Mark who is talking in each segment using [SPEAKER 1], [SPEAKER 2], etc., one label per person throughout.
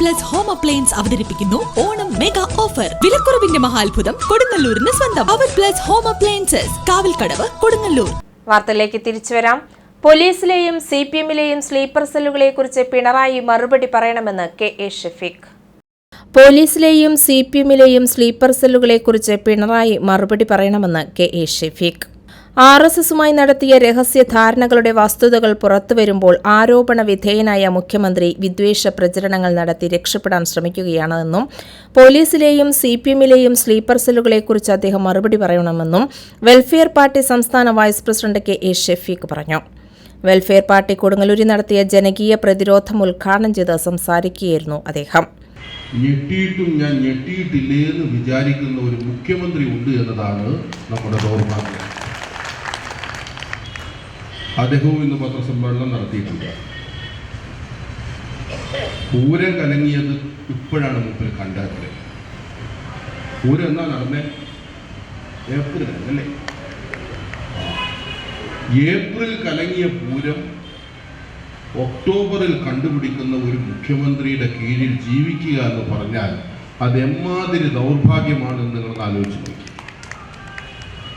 [SPEAKER 1] Plus home appliance അവതരിപ്പിക്കുന്നു. Onam mega offer വിലക്കുറവിന്റെ മഹാത്ഭുതം കൊടുങ്ങല്ലൂരിന് സ്വന്തം. അവർ plus home appliances Kavalkadavu Kodungallur.
[SPEAKER 2] വാർത്തയിലേക്ക് തിരിച്ചു വരാം പോലീസിലെയും സി പി എമ്മിലെയും സ്ലീപ്പർ സെല്ലുകളെ കുറിച്ച് പിണറായി മറുപടി പറയണമെന്ന് കെ എ ഷഫീഖ്. പോലീസിലെയും സി പി എമ്മിലെയും സ്ലീപ്പർ സെല്ലുകളെക്കുറിച്ച് പിണറായി മറുപടി പറയണമെന്ന് K A Shefeeq. R S എസുമായി നടത്തിയ രഹസ്യ ധാരണകളുടെ വസ്തുതകൾ പുറത്തുവരുമ്പോൾ ആരോപണ വിധേയനായ മുഖ്യമന്ത്രി വിദ്വേഷ പ്രചരണങ്ങൾ നടത്തി രക്ഷപ്പെടാൻ ശ്രമിക്കുകയാണെന്നും പോലീസിലെയും സി പി എമ്മിലെയും സ്ലീപ്പർ സെല്ലുകളെക്കുറിച്ച് അദ്ദേഹം മറുപടി പറയണമെന്നും വെൽഫെയർ പാർട്ടി സംസ്ഥാന vice president K A Shefeeq പറഞ്ഞു. വെൽഫെയർ പാർട്ടി കൊടുങ്ങല്ലൂരിൽ നടത്തിയ ജനകീയ പ്രതിരോധം ഉദ്ഘാടനം ചെയ്ത് സംസാരിക്കുകയായിരുന്നു അദ്ദേഹം.
[SPEAKER 3] ഞെട്ടിയിട്ടും ഞാൻ ഞെട്ടിയിട്ടില്ലേ എന്ന് വിചാരിക്കുന്ന ഒരു മുഖ്യമന്ത്രി ഉണ്ട് എന്നതാണ് നമ്മുടെ ദൗർഭാഗ്യം. അദ്ദേഹവും ഇന്ന് പത്രസമ്മേളനം നടത്തിയിട്ടുണ്ട്. പൂരം കലങ്ങിയത് ഇപ്പോഴാണ് മുമ്പിൽ കണ്ടത് പൂരം എന്നാ നടന്നേ? ഏപ്രിൽ അല്ലേ? ഏപ്രിൽ കലങ്ങിയ പൂരം ഒക്ടോബറിൽ കണ്ടുപിടിക്കുന്ന ഒരു മുഖ്യമന്ത്രിയുടെ കീഴിൽ ജീവിക്കുക എന്ന് പറഞ്ഞാൽ അത് എമ്മാതിരി ദൗർഭാഗ്യമാണെന്ന് നിങ്ങൾ ആലോചിച്ച്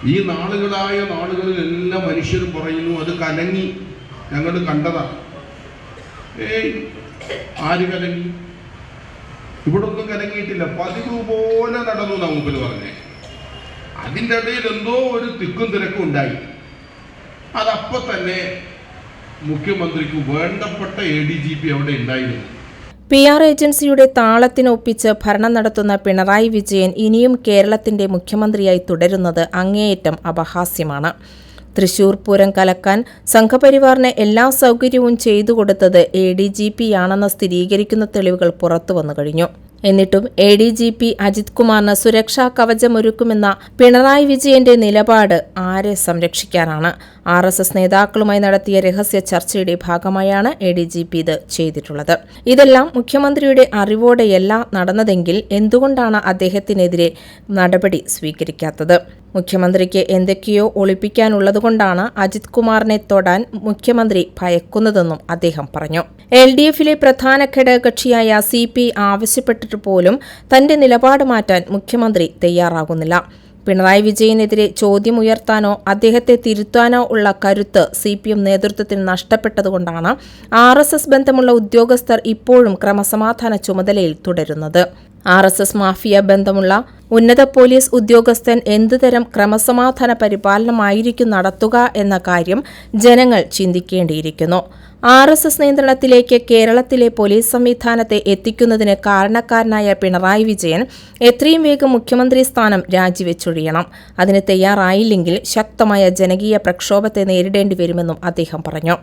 [SPEAKER 3] ഈ നാളുകളായ നാളുകളിൽ എല്ലാ മനുഷ്യരും പറയുന്നു അത് കലങ്ങി. ഞങ്ങൾ കണ്ടതാ. ഏയ് ആര് കലങ്ങി? ഇവിടെ ഒന്നും കലങ്ങിയിട്ടില്ല. പതിവ് പോലെ നടന്നു എന്നാ മുമ്പിൽ പറഞ്ഞേ. അതിന്റെ ഇടയിൽ എന്തോ ഒരു തിക്കും തിരക്കും ഉണ്ടായി. അതപ്പോൾ തന്നെ മുഖ്യമന്ത്രിക്ക് വേണ്ടപ്പെട്ട എ ഡി ജി പി അവിടെ ഉണ്ടായിരുന്നു.
[SPEAKER 2] പി ആർ ഏജൻസിയുടെ താളത്തിനൊപ്പിച്ച് ഭരണം നടത്തുന്ന പിണറായി വിജയൻ ഇനിയും കേരളത്തിന്റെ മുഖ്യമന്ത്രിയായി തുടരുന്നത് അങ്ങേയറ്റം അപഹാസ്യമാണ്. തൃശൂർ പൂരം കലക്കാൻ സംഘപരിവാറിന് എല്ലാ സൗകര്യവും ചെയ്തു കൊടുത്തത് എ ഡി ജി പി ആണെന്ന് സ്ഥിരീകരിക്കുന്ന തെളിവുകൾ പുറത്തുവന്നു കഴിഞ്ഞു. എന്നിട്ടും A D G P Ajith കുമാറിന് സുരക്ഷാ കവചമൊരുക്കുമെന്ന പിണറായി വിജയന്റെ നിലപാട് ആരെ സംരക്ഷിക്കാനാണ്? ആർ എസ് എസ് നേതാക്കളുമായി നടത്തിയ രഹസ്യ ചർച്ചയുടെ ഭാഗമായാണ് എ ഡി ജി പി ഇത് ചെയ്തിട്ടുള്ളത്. ഇതെല്ലാം മുഖ്യമന്ത്രിയുടെ അറിവോടെയല്ല നടന്നതെങ്കിൽ എന്തുകൊണ്ടാണ് അദ്ദേഹത്തിനെതിരെ നടപടി സ്വീകരിക്കാത്തത്? മുഖ്യമന്ത്രിക്ക് എന്തൊക്കെയോ ഒളിപ്പിക്കാനുള്ളതുകൊണ്ടാണ് അജിത് കുമാറിനെ തൊടാൻ മുഖ്യമന്ത്രി ഭയക്കുന്നതെന്നും അദ്ദേഹം പറഞ്ഞു. എൽ ഡി എഫിലെ പ്രധാന ഘടകകക്ഷിയായ സി പി ആവശ്യപ്പെട്ടിട്ട് പോലും തന്റെ നിലപാട് മാറ്റാൻ മുഖ്യമന്ത്രി തയ്യാറാകുന്നില്ല. പിണറായി വിജയനെതിരെ ചോദ്യമുയർത്താനോ അദ്ദേഹത്തെ തിരുത്താനോ ഉള്ള കരുത്ത് സി പി എം നേതൃത്വത്തിന് നഷ്ടപ്പെട്ടതുകൊണ്ടാണ് ആർ എസ് എസ് ബന്ധമുള്ള ഉദ്യോഗസ്ഥർ ഇപ്പോഴും ക്രമസമാധാന ചുമതലയിൽ തുടരുന്നത്. ആർ എസ് എസ് മാഫിയ ബന്ധമുള്ള ഉന്നത പോലീസ് ഉദ്യോഗസ്ഥൻ എന്തുതരം ക്രമസമാധാന പരിപാലനമായിരിക്കും നടത്തുക എന്ന കാര്യം ജനങ്ങൾ ചിന്തിക്കേണ്ടിയിരിക്കുന്നു. ആർ എസ് എസ് നിയന്ത്രണത്തിലേക്ക് കേരളത്തിലെ പോലീസ് സംവിധാനത്തെ എത്തിക്കുന്നതിന് കാരണക്കാരനായ പിണറായി വിജയൻ എത്രയും വേഗം മുഖ്യമന്ത്രി സ്ഥാനം രാജിവെച്ചൊഴിയണം. അതിന് തയ്യാറായില്ലെങ്കിൽ ശക്തമായ ജനകീയ പ്രക്ഷോഭത്തെ നേരിടേണ്ടി വരുമെന്നും അദ്ദേഹം പറഞ്ഞു.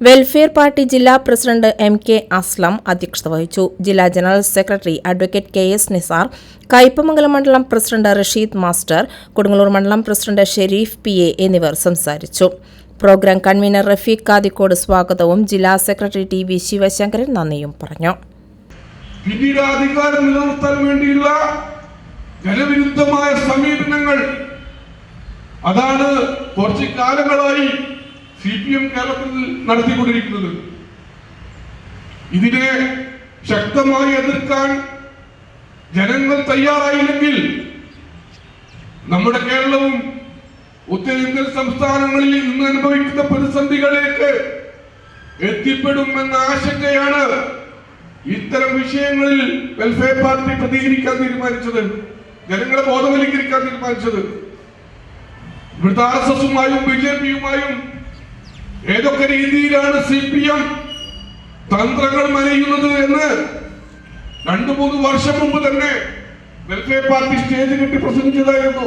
[SPEAKER 2] വെൽഫെയർ പാർട്ടി ജില്ലാ പ്രസിഡന്റ് എം കെ അസ്ലം അധ്യക്ഷത വഹിച്ചു. ജില്ലാ general secretary advocate K S Nisar Kaipamangalam മണ്ഡലം പ്രസിഡന്റ് റഷീദ് മാസ്റ്റർ കൊടുങ്ങല്ലൂർ മണ്ഡലം പ്രസിഡന്റ് ഷെരീഫ് പി എ എന്നിവർ സംസാരിച്ചു. പ്രോഗ്രാം കൺവീനർ റഫീഖ് കാദിക്കോട് സ്വാഗതവും ജില്ലാ സെക്രട്ടറി ടി വി ശിവശങ്കരൻ നന്ദിയും പറഞ്ഞു.
[SPEAKER 4] പിന്നീട് അധികാരം നിലനിർത്താൻ വേണ്ടിയുള്ള ജനവിരുദ്ധമായ സമീപനങ്ങൾ അതാണ് കുറച്ച് കാലങ്ങളായി സി പി എം കേരളത്തിൽ നടത്തിക്കൊണ്ടിരിക്കുന്നത്. ഇതിനെ ശക്തമായി എതിർക്കാൻ ജനങ്ങൾ തയ്യാറായില്ലെങ്കിൽ നമ്മുടെ കേരളവും ഉത്തരേന്ത്യൻ സംസ്ഥാനങ്ങളിൽ ഇന്ന് അനുഭവിക്കുന്ന പ്രതിസന്ധികളിലേക്ക് എത്തിപ്പെടുമെന്ന ആശങ്കയാണ് ഇത്തരം വിഷയങ്ങളിൽ വെൽഫെയർ പാർട്ടി പ്രതികരിക്കാൻ തീരുമാനിച്ചത് ജനങ്ങളെ ബോധവൽക്കരിക്കാൻ തീരുമാനിച്ചത്. ഇവിടുത്തെ എസ് എസുമായും ബി ജെ പിയുമായും ഏതൊക്കെ രീതിയിലാണ് സി പി എം തന്ത്രങ്ങൾ മനയുന്നത് എന്ന് രണ്ടു മൂന്ന് വർഷം മുമ്പ് തന്നെ വെൽഫെയർ പാർട്ടി സ്റ്റേജ് കെട്ടി പ്രസംഗിച്ചതായിരുന്നു.